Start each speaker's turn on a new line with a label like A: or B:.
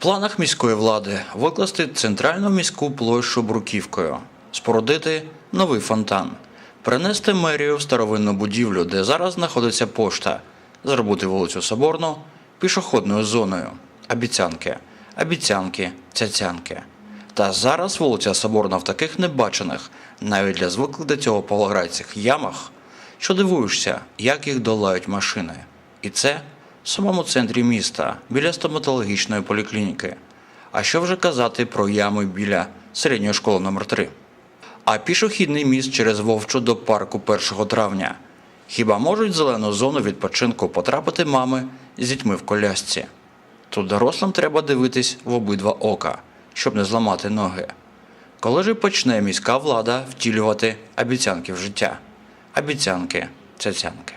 A: планах міської влади викласти центральну міську площу бруківкою, спорудити новий фонтан, перенести мерію в старовинну будівлю, де зараз знаходиться пошта, зробити вулицю Соборну пішохідною зоною. Обіцянки, обіцянки, цяцянки. Та зараз вулиця Соборна в таких небачених, навіть для звиклих до цього павлоградцях ямах, що дивуєшся, як їх долають машини. І це в самому центрі міста, біля стоматологічної поліклініки. А що вже казати про ями біля середньої школи номер 3 А пішохідний міст через Вовчу до парку 1 травня. Хіба можуть зелену зону відпочинку потрапити мами з дітьми в колясці? Тут дорослим треба дивитись в обидва ока, щоб не зламати ноги. Коли ж почне міська влада втілювати обіцянки в життя? Обіцянки, цяцянки.